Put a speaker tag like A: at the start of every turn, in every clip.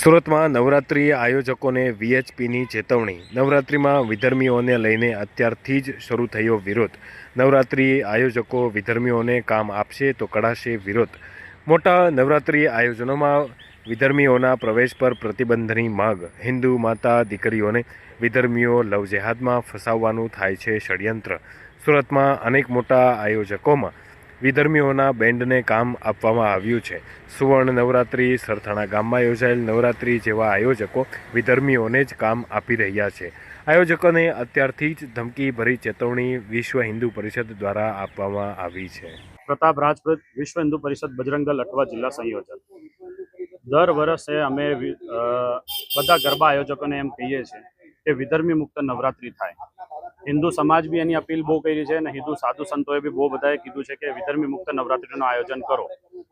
A: સુરતમાં નવરાત્રિ આયોજકોને વીએચપીની ચેતવણી. નવરાત્રિમાં વિધર્મીઓને લઈને અત્યારથી જ શરૂ થયો વિરોધ. નવરાત્રિ આયોજકો વિધર્મીઓને કામ આપશે તો કડાશે વિરોધ. મોટા નવરાત્રિ આયોજનોમાં વિધર્મીઓના પ્રવેશ પર પ્રતિબંધની માગ. હિન્દુ માતા દીકરીઓને વિધર્મીઓ લવજેહાદમાં ફસાવવાનું થાય છે ષડયંત્ર. સુરતમાં અનેક મોટા આયોજકોમાં વિધર્મીઓના બેન્ડને કામ આપવામાં આવ્યું છે. સુવર્ણ નવરાત્રિ સરથાણા ગામમાં યોજાયેલ નવરાત્રિ જેવા આયોજકો વિધર્મીઓને જ કામ આપી રહ્યા છે. આયોજકોને અત્યારથી જ ધમકીભરી ચેતવણી વિશ્વ હિન્દુ પરિષદ દ્વારા આપવામાં આવી છે.
B: પ્રતાપ રાજપૂત, વિશ્વ હિન્દુ પરિષદ બજરંગલ અઠવા જિલ્લા સંયોજક. દર વર્ષે અમે બધા ગરબા આયોજકોને એમ કહીએ છીએ કે વિધર્મી મુક્ત નવરાત્રિ થાય. હિન્દુ સમાજ બી એની અપીલ બહુ કરી છે અને હિન્દુ સાધુ સંતોએ બી બહુ બધાએ કીધું છે કે વિધર્મી મુક્ત નવરાત્રિનું આયોજન કરો.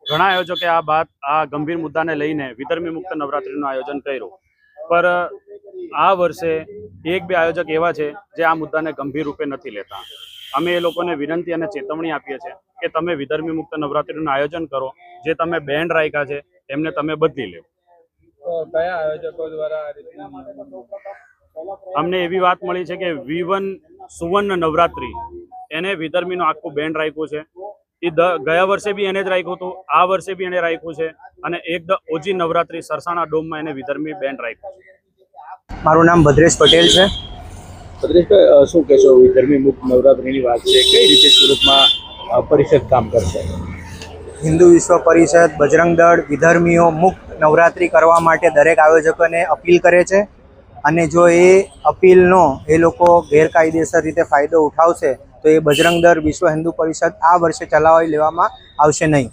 B: ઘણા આયોજકે આ વાત, આ ગંભીર મુદ્દાને લઈને વિધર્મી મુક્ત નવરાત્રિનું આયોજન કર્યું. પર આ વર્ષે એક બે આયોજક એવા છે જે આ મુદ્દાને ગંભીર રૂપે નથી લેતા. અમે એ લોકોને વિનંતી અને ચેતવણી આપીએ છીએ કે તમે વિધર્મી મુક્ત નવરાત્રિનું આયોજન કરો, જે તમે બેન્ડ રાખ્યા છે એમને તમે બદલી લો.
C: કયા આયોજકો દ્વારા
B: અમને એવી વાત મળી છે કે વી વન સુવર્ણ નવરાત્રિ એને વિધર્મીનું આખું બેન્ડ રાખ્યું છે. એ દ ગયા વર્ષે બી એને જ રાખ્યું હતું આ વર્ષે બી એને રાખ્યું છે અને એક દ ઓજી નવરાત્રિ સરસાણા ડોમમાં એને વિધર્મી બેન્ડ રાખ્યું છે.
D: મારું નામ ભદ્રેશ પટેલ છે.
E: ભદ્રેશભાઈ શું કહેશો? વિધર્મી મુક્ત નવરાત્રિની વાત છે કઈ રીતે સુરતમાં પરિષદ કામ કરશે?
D: હિન્દુ વિશ્વ પરિષદ બજરંગ દળ વિધર્મીઓ મુક્ત નવરાત્રિ કરવા માટે દરેક આયોજકોને અપીલ કરે છે. અને જો એ અપીલનો એ લોકો ગેરકાયદેસર રીતે ફાયદો ઉઠાવશે, તો એ બજરંગ દળ વિશ્વ હિન્દુ પરિષદ આ વર્ષે ચલાવી લેવામાં આવશે નહીં.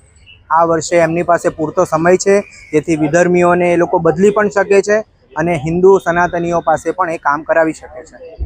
D: આ વર્ષે એમની પાસે પૂરતો સમય છે, જેથી વિધર્મીઓને એ લોકો બદલી પણ શકે છે અને હિન્દુ સનાતનીઓ પાસે પણ એ કામ કરાવી શકે છે.